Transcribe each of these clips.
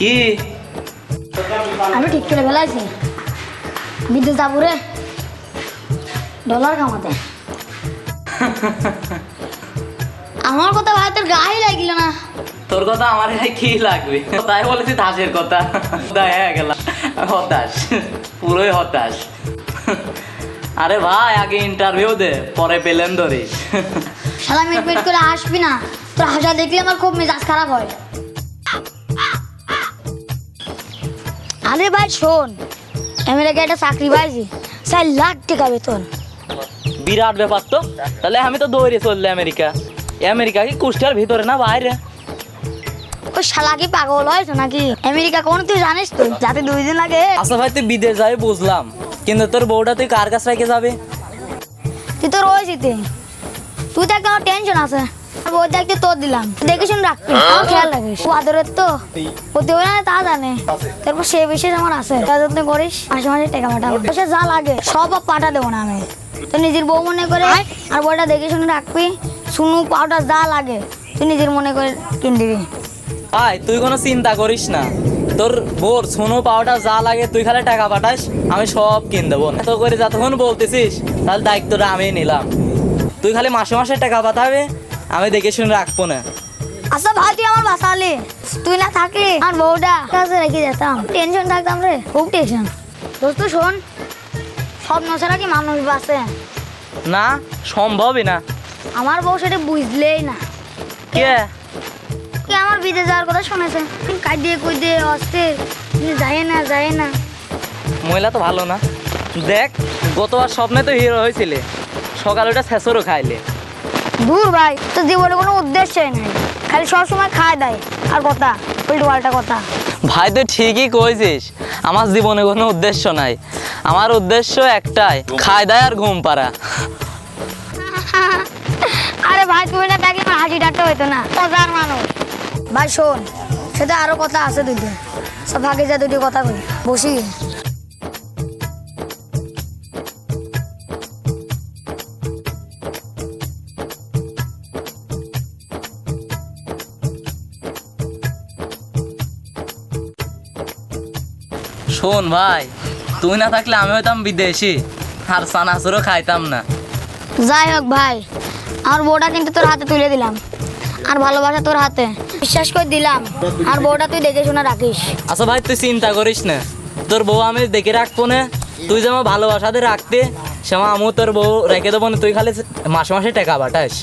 কি? আমি ঠিক করে ফেলাইছি। বিদেশ যাব রে। ডলার কামাতে। আমার কথা ভাই তোর গায়ে লাগিল না। তোর কথা আমার গায়ে কি লাগবে? তাই বলেছি ধাসের কথা। হয়ে গেলাম হতাশ। পুরোই হতাশ। আরে ভাই আগে ইন্টারভিউ দে পরে পেলেন ধরিস। শালা মিটমিট করে আসবি না। তোর হাসা দেখলে আমার খুব মেজাজ খারাপ হয়। আরে ভাই শোন। আমেরিকা একটা চাকরি পাইছি চার লাখ টাকা বেতন। বিরাট ব্যাপার তো। তাহলে আমি তো দৌড়ে চললে আমেরিকা আমেরিকা কি কুষ্টিয়ার ভিতরে না বাইরে? ওই শালা কি পাগল হয়েছে নাকি? আমেরিকা কোন তুই জানিস তো? যাতে দুই দিন লাগে। আচ্ছা ভাই তুই বিদেশ যাবে বুঝলাম। কিন্তু তোর বউটা তুই কার কাছে রেখে যাবে? তুই তো রয়েছিস তুই তুই থাকতে আমার টেনশন আছে। দেখতে দিলাম। দেখে শুনে রাখবি। খেয়াল রাখিস। ও আদরের তো। না, তা জানে। তারপর সে বিশেষ আমার আছে। তার যত্ন করিস মাসে মাসে পাঠাবো। সে যা লাগে, সব পাঠা দেবো না আমি। তো নিজের বউ মনে করে, আর বইটা দেখে শুনে রাখবি। শুনু পাউডার যা লাগে, তুই নিজের মনে করে কিন দিবি। ভাই তুই কোনো চিন্তা করিস না। তোর বোর সোনো পাওয়াটা যা লাগে, তুই খালি টাকা পাঠাস, আমি সব কিন দেবো। এত করে যতক্ষণ বলতেছিস, তাহলে দায়িত্বটা আমি নিলাম। তুই খালি মাসে মাসে টাকা পাঠাবে আমি দেখে শুনে রাখব না। আচ্ছা ভাই তুই আমার বাসালি। তুই না থাকলি আর বউটা। কাছে রেখে যেতাম। টেনশন থাকতাম রে খুব টেনশন। দোস্ত শোন সব নছাড়া কি মানুষ বাসে না সম্ভবই না। আমার বউ সেটা বুঝলেই না। কে? কি আমার বিদেশ যাওয়ার কথা শুনেছে? কাজ দিয়ে কই দিয়ে অস্থির যায় না যায় না। মহিলা তো ভালো না। দেখ গতবার স্বপ্নে তো হিরো হয়েছিলে। সকালে ওটা শেষরও খাইলে। দূর ভাই তো জীবনে কোনো উদ্দেশ্যই নাই। খালি সবসময় খায় দেয়। আর কথা উল্টো পাল্টা কথা। ভাই তুই ঠিকই কইছিস আমার জীবনে কোনো উদ্দেশ্য নাই। আমার উদ্দেশ্য একটাই খায় দায় আর ঘুম পাড়া। আরে ভাই তুমি না থাকলে আমার হাসি ডাক্তার হইতো না মজার মানুষ। ভাই শোন সেটা আরও কথা আছে দুটো সব ভাগে যা দুটি কথা বলি বসি। শোন ভাই তুই না থাকলে আমি হইতাম বিদেশি আর সানাসুরও খাইতাম না। যাই হোক ভাই আমার বউটা কিন্তু তোর হাতে তুলে দিলাম। আর ভালোবাসা তোর হাতে। বিশ্বাস করে দিলাম আর বউটা তুই দেখে শুনে রাখিস। আচ্ছা ভাই তুই চিন্তা করিস না। তোর বউ আমি দেখে রাখব না। তুই যেমন ভালোবাসাতে রাখতে সেমা আমিও তোর বউ রেখে দেবো না। তুই খালি মাসে মাসে টাকা পাঠাস।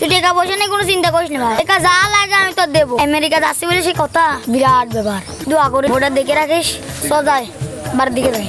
তুই টাকা পয়সা নিয়ে কোনো চিন্তা করিস না ভাই। টাকা যা লাগে আমি তোর দেবো। আমেরিকা যাচ্ছি বলে সেই কথা? বিরাট ব্যাপার। দোয়া করি বউটা দেখে রাখিস। সদাই বাড়ির দিকে যাই